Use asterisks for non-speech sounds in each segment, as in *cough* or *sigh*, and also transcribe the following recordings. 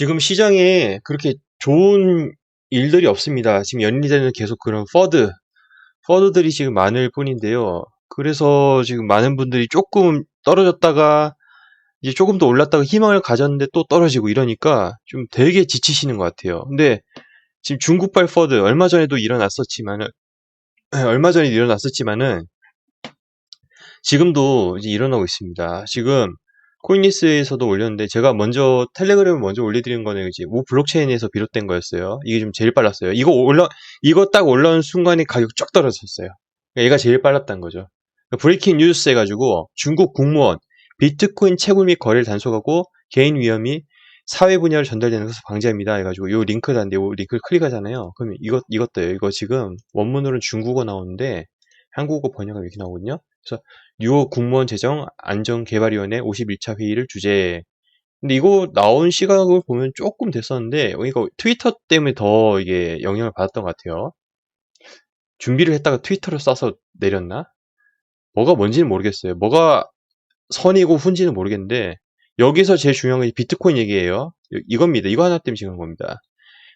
지금 시장에 그렇게 좋은 일들이 없습니다. 지금 연리되는 계속 그런 퍼드, 퍼드들이 지금 많을 뿐인데요. 그래서 지금 많은 분들이 조금 떨어졌다가 이제 조금 더 올랐다가 희망을 가졌는데 또 떨어지고 이러니까 좀 되게 지치시는 것 같아요. 근데 지금 중국발 퍼드 얼마 전에도 일어났었지만은 얼마 전에 일어났었지만은 지금도 이제 일어나고 있습니다. 지금 코인리스에서도 올렸는데 제가 먼저 텔레그램을 먼저 올려드린 거는 이제 우 블록체인에서 비롯된 거였어요. 이게 좀 제일 빨랐어요. 이거 올라 이거 딱 올라온 순간에 가격 쫙 떨어졌어요. 그러니까 얘가 제일 빨랐단 거죠. 그러니까 브레이킹 뉴스 해가지고 중국 국무원 비트코인 채굴 및 거래를 단속하고 개인 위험이 사회 분야로 전달되는 것을 방지합니다. 해가지고 요 링크 단데 요 링크를 클릭하잖아요. 그럼 이것 이것도요. 이거 지금 원문으로는 중국어 나오는데 한국어 번역은 이렇게 나오거든요. 그래서 뉴 국무원 재정 안전개발위원회 51차 회의를 주제. 근데 이거 나온 시각을 보면 조금 됐었는데 이거 트위터 때문에 더 이게 영향을 받았던 것 같아요. 준비를 했다가 트위터를 써서 내렸나? 뭐가 뭔지는 모르겠어요. 뭐가 선이고 훈지는 모르겠는데 여기서 제일 중요한 건 비트코인 얘기예요. 이겁니다. 이거 하나 때문에 지금 겁니다.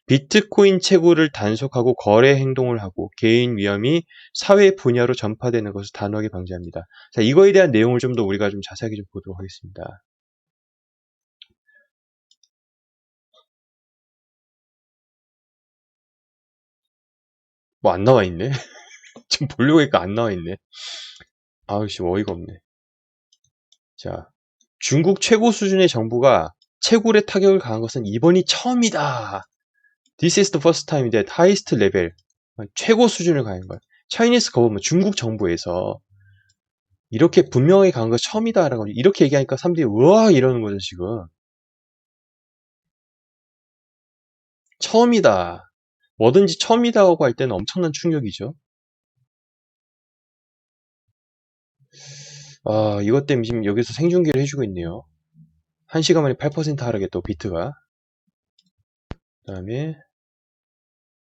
비트코인 채굴을 단속하고 거래 행동을 하고 개인 위험이 사회 분야로 전파되는 것을 단호하게 방지합니다. 자, 이거에 대한 내용을 좀 더 우리가 좀 자세하게 좀 보도록 하겠습니다. 뭐 안 나와 있네. *laughs* 지금 보려고 하니까 안 나와 있네. 아우씨 어이가 없네. 자, 중국 최고 수준의 정부가 채굴에 타격을 가한 것은 이번이 처음이다. This is the first time that highest level 최고 수준을 가한 거야. 차이니스 거버먼 중국 정부에서 이렇게 분명하게 가한 거 처음이다라고 이렇게 얘기하니까 사람들이 우와 이러는 거죠 지금. 처음이다. 뭐든지 처음이다고 할 때는 엄청난 충격이죠. 아, 이것 때문에 지금 여기서 생중계를 해주고 있네요. 1시간 만에 8% 하락했다고 비트가. 그 다음에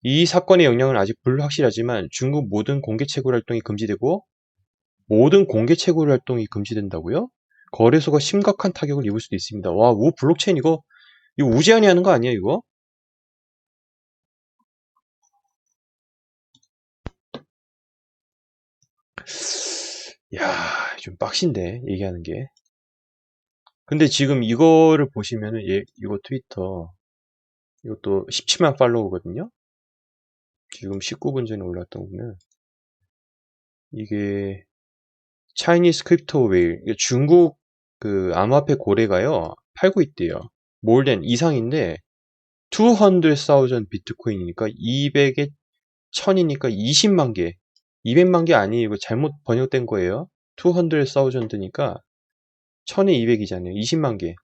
이 사건의 영향은 아직 불확실하지만 중국 모든 공개 채굴 활동이 금지되고 모든 공개 채굴 활동이 금지된다고요? 거래소가 심각한 타격을 입을 수도 있습니다. 와, 우 블록체인 이거 이거 우제한이 하는 거 아니야 이거? 야, 좀 빡신데 얘기하는 게. 근데 지금 이거를 보시면은 얘 이거 트위터 이것도 17만 팔로우거든요. 지금 19분 전에 올랐던 거 보면 이게 차이니스 크립토 웨일 중국 그 암호화폐 고래가요 팔고 있대요. 몰덴 이상인데 200,000 비트코인이니까 200에 1000이니까 20만 개 200만 개 아니고 잘못 번역된 거예요. 200,000드니까 1000에 200이잖아요. 20만 개.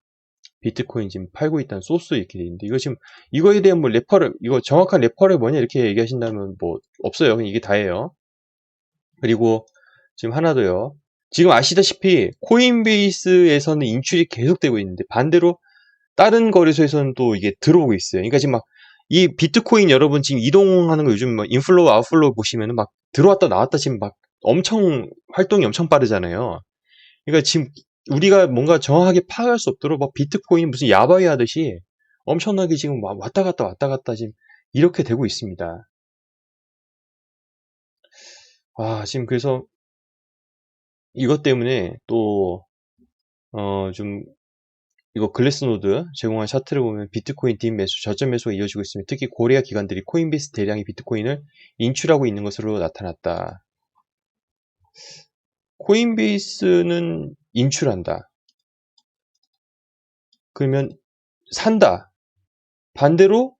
비트코인 지금 팔고 있다는 소스 이렇게 돼 있는데 이거 지금 이거에 대한 뭐 레퍼를 이거 정확한 레퍼를 뭐냐 이렇게 얘기하신다면 뭐 없어요. 이게 다예요. 그리고 지금 하나 더요. 지금 아시다시피 코인베이스에서는 인출이 계속되고 있는데 반대로 다른 거래소에서는 또 이게 들어오고 있어요. 그러니까 지금 막 이 비트코인 여러분 지금 이동하는 거 요즘 뭐 인플로우 아웃플로우 보시면은 막 들어왔다 나왔다 지금 막 엄청 활동이 엄청 빠르잖아요. 그러니까 지금 우리가 뭔가 정확하게 파악할 수 없도록 막 비트코인 무슨 야바이 하듯이 엄청나게 지금 막 왔다 갔다 왔다 갔다 지금 이렇게 되고 있습니다. 아, 지금 그래서 이것 때문에 또, 어, 좀, 이거 글래스노드 제공한 차트를 보면 비트코인 뒷 매수, 저점 매수가 이어지고 있으며 특히 고리아 기관들이 코인베이스 대량의 비트코인을 인출하고 있는 것으로 나타났다. 코인베이스는 인출한다. 그러면 산다. 반대로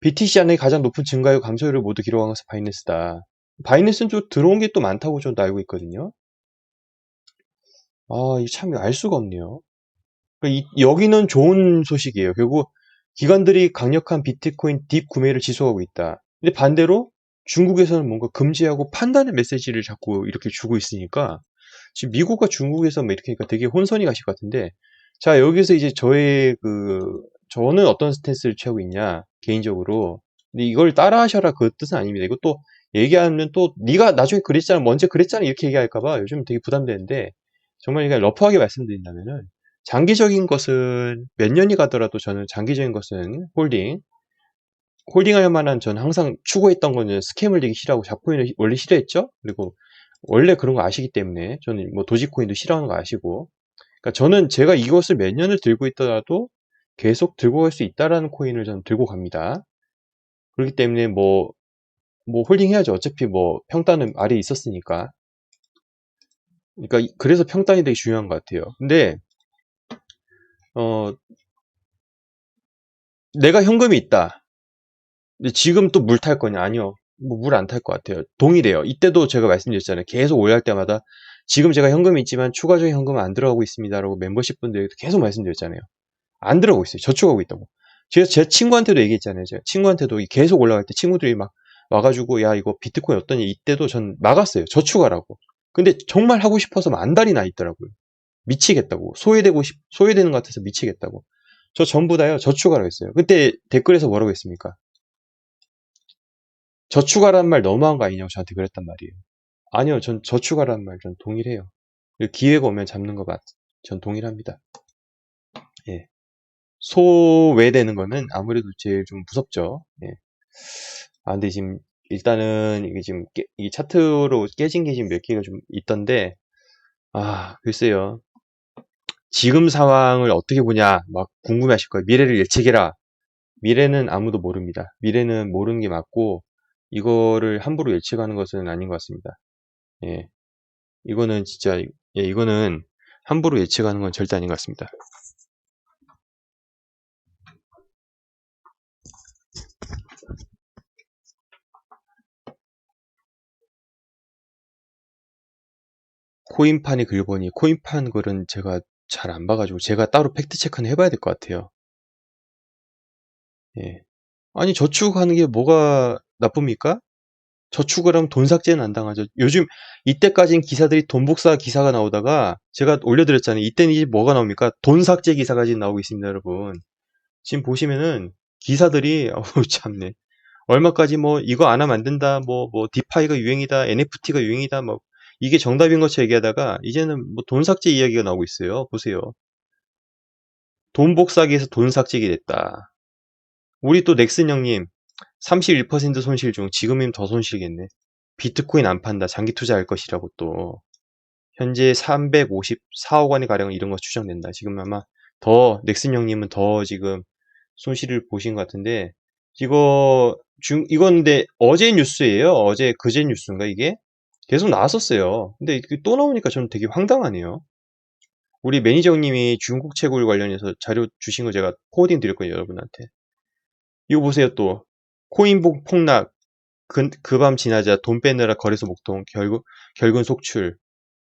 BTC 안에 가장 높은 증가율 감소율을 모두 기록한 것은 바이낸스다. 바이낸스는 좀 들어온 게 또 많다고 저도 알고 있거든요. 아, 이참알 수가 없네요. 그러니까 이, 여기는 좋은 소식이에요. 결국 기관들이 강력한 비트코인 딥 구매를 지속하고 있다. 근데 반대로 중국에서는 뭔가 금지하고 판단의 메시지를 자꾸 이렇게 주고 있으니까 지금 미국과 중국에서 뭐 이렇게 하니까 되게 혼선이 가실 것 같은데 자 여기서 이제 저의 그 저는 어떤 스탠스를 취하고 있냐 개인적으로 근데 이걸 따라 하셔라 그 뜻은 아닙니다. 이것도 얘기하면 또 네가 나중에 그랬잖아 먼저 그랬잖아 이렇게 얘기할까봐 요즘 되게 부담되는데 정말 그냥 러프하게 말씀드린다면은 장기적인 것은 몇 년이 가더라도 저는 장기적인 것은 홀딩, 홀딩할 만한 저는 항상 추구했던 거는 스캠을 되기 싫어하고 잡코인을 원래 싫어했죠? 그리고 원래 그런 거 아시기 때문에 저는 뭐 도지코인도 싫어하는 거 아시고 그러니까 저는 제가 이것을 몇 년을 들고 있더라도 계속 들고 갈 수 있다라는 코인을 저는 들고 갑니다. 그렇기 때문에 뭐, 뭐 홀딩 해야죠. 어차피 뭐 평단은 아래에 있었으니까. 그러니까 이- 그래서 평단이 되게 중요한 것 같아요. 근데 어 내가 현금이 있다. 근데 지금 또 물 탈 거냐? 아니요. 뭐 물 안 탈 것 같아요. 동일해요. 이때도 제가 말씀드렸잖아요. 계속 올라갈 때마다 지금 제가 현금이 있지만 추가적인 현금은 안 들어가고 있습니다라고 멤버십 분들에게 계속 말씀드렸잖아요. 안 들어가고 있어요. 저축하고 있다고. 제가 제 친구한테도 얘기했잖아요. 제가 친구한테도 계속 올라갈 때 친구들이 막 와가지고 야 이거 비트코인 어떠니? 이때도 전 막았어요. 저축하라고. 근데 정말 하고 싶어서 만달이 나 있더라고요. 미치겠다고. 소외되고 싶, 소외되는 것 같아서 미치겠다고. 저 전부 다요. 저축하라고 했어요. 그때 댓글에서 뭐라고 했습니까? 저축하라는 말 너무한 거 아니냐고 저한테 그랬단 말이에요. 아니요, 전 저축하라는 말 전 동일해요. 기회가 오면 잡는 거 맞, 전 동일합니다. 예. 소외되는 거는 아무래도 제일 좀 무섭죠. 예. 아, 근데 지금 일단은 이게 지금 깨, 이 차트로 깨진 게 지금 몇 개가 좀 있던데, 아, 글쎄요. 지금 상황을 어떻게 보냐, 막 궁금해 하실 거예요. 미래를 예측해라. 미래는 아무도 모릅니다. 미래는 모르는 게 맞고, 이거를 함부로 예측하는 것은 아닌 것 같습니다. 예. 이거는 진짜, 예, 이거는 함부로 예측하는 건 절대 아닌 것 같습니다. 코인판이 글보니, 코인판 글은 제가 잘 안 봐가지고, 제가 따로 팩트체크는 해봐야 될 것 같아요. 예. 아니, 저축하는 게 뭐가 나쁩니까? 저축을 하면 돈 삭제는 안 당하죠. 요즘 이때까지는 기사들이 돈 복사 기사가 나오다가 제가 올려드렸잖아요. 이때는 이제 뭐가 나옵니까? 돈 삭제 기사가 지금 나오고 있습니다, 여러분. 지금 보시면은 기사들이 *laughs* 어우 참네. 얼마까지 뭐 이거 안 하면 안 된다. 뭐뭐 디파이가 유행이다. NFT가 유행이다. 뭐 이게 정답인 것처럼 얘기하다가 이제는 뭐 돈 삭제 이야기가 나오고 있어요. 보세요. 돈 복사기에서 돈 삭제기 됐다. 우리 또 넥슨 형님 31% 손실 중 지금이면 더 손실겠네. 비트코인 안 판다. 장기 투자할 것이라고 또. 현재 354억 원의 가량 이런 거 추정된다. 지금 아마 더 넥슨 형님은 더 지금 손실을 보신 것 같은데 이거 중 이건 근데 어제 뉴스예요. 어제 그제 뉴스인가 이게 계속 나왔었어요. 근데 또 나오니까 저는 되게 황당하네요. 우리 매니저 님이 중국 채굴 관련해서 자료 주신 거 제가 포워딩 드릴 거예요, 여러분한테. 이거 보세요, 또. 코인복 폭락, 그 밤 지나자 돈 빼느라 거래소 목통, 결국, 결국은 속출.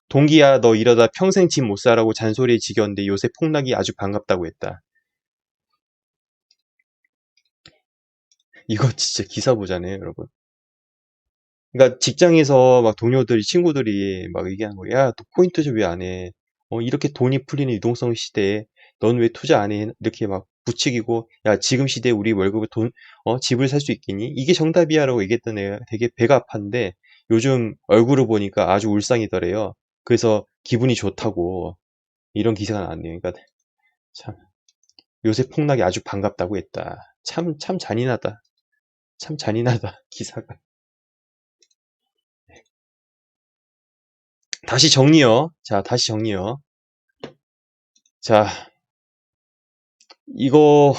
동기야, 너 이러다 평생 집못 살라고 잔소리에 지겼는데 요새 폭락이 아주 반갑다고 했다. 이거 *laughs* 진짜 기사 보잖아요, 여러분. 그러니까 직장에서 막 동료들이, 친구들이 막 얘기하는 거야. 야, 너 코인 투자 왜 안 해? 어, 이렇게 돈이 풀리는 유동성 시대에 넌 왜 투자 안 해? 이렇게 막 부추기고, 야, 지금 시대에 우리 월급에 돈, 어, 집을 살 수 있겠니? 이게 정답이야 라고 얘기했던 애가 되게 배가 아팠는데, 요즘 얼굴을 보니까 아주 울상이더래요. 그래서 기분이 좋다고, 이런 기사가 나왔네요. 그러니까, 참, 요새 폭락이 아주 반갑다고 했다. 참, 참 잔인하다. 참 잔인하다, *laughs* 기사가. 다시 정리요. 자, 다시 정리요. 자, 이거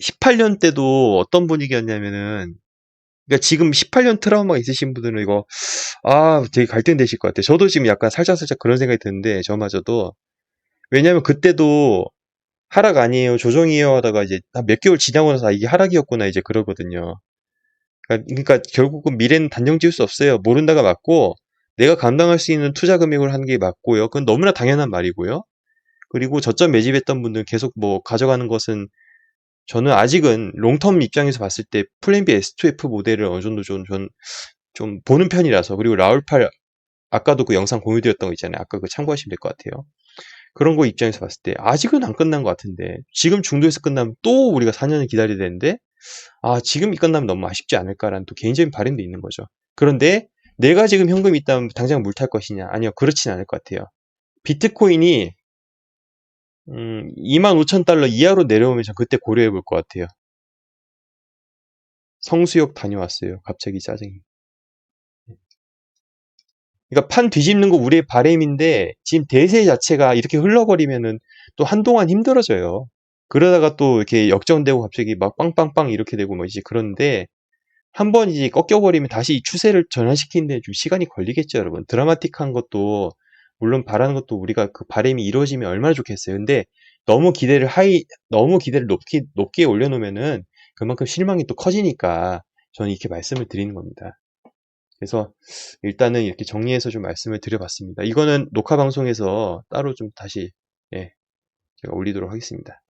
18년 때도 어떤 분위기였냐면은 그러니까 지금 18년 트라우마 있으신 분들은 이거 아 되게 갈등되실 것 같아요. 저도 지금 약간 살짝살짝 그런 생각이 드는데 저마저도 왜냐면 그때도 하락 아니에요 조정이에요 하다가 이제 몇 개월 지나고 나서 아, 이게 하락이었구나 이제 그러거든요. 그러니까, 그러니까 결국은 미래는 단정 지을 수 없어요. 모른다가 맞고 내가 감당할 수 있는 투자 금액을 하는 게 맞고요. 그건 너무나 당연한 말이고요. 그리고 저점 매집했던 분들 계속 뭐 가져가는 것은 저는 아직은 롱텀 입장에서 봤을 때 플랜 B S2F 모델을 어느 정도 좀, 좀, 좀 보는 편이라서 그리고 라울팔 아까도 그 영상 공유드렸던 거 있잖아요. 아까 그 참고하시면 될 것 같아요. 그런 거 입장에서 봤을 때 아직은 안 끝난 것 같은데 지금 중도에서 끝나면 또 우리가 4년을 기다려야 되는데 아 지금 이 끝나면 너무 아쉽지 않을까라는 또 개인적인 바램도 있는 거죠. 그런데 내가 지금 현금이 있다면 당장 물 탈 것이냐? 아니요 그렇진 않을 것 같아요. 비트코인이 음, 25,000달러 이하로 내려오면 전 그때 고려해 볼 것 같아요. 성수욕 다녀왔어요. 갑자기 짜증이. 그러니까 판 뒤집는 거 우리의 바램인데 지금 대세 자체가 이렇게 흘러버리면은 또 한동안 힘들어져요. 그러다가 또 이렇게 역전되고 갑자기 막 빵빵빵 이렇게 되고 뭐 이제 그런데 한 번 이제 꺾여버리면 다시 이 추세를 전환시키는데 좀 시간이 걸리겠죠, 여러분. 드라마틱한 것도 물론 바라는 것도 우리가 그 바램이 이루어지면 얼마나 좋겠어요. 근데 너무 기대를 하이 너무 기대를 높게 높게 올려놓으면은 그만큼 실망이 또 커지니까 저는 이렇게 말씀을 드리는 겁니다. 그래서 일단은 이렇게 정리해서 좀 말씀을 드려봤습니다. 이거는 녹화 방송에서 따로 좀 다시 예, 제가 올리도록 하겠습니다.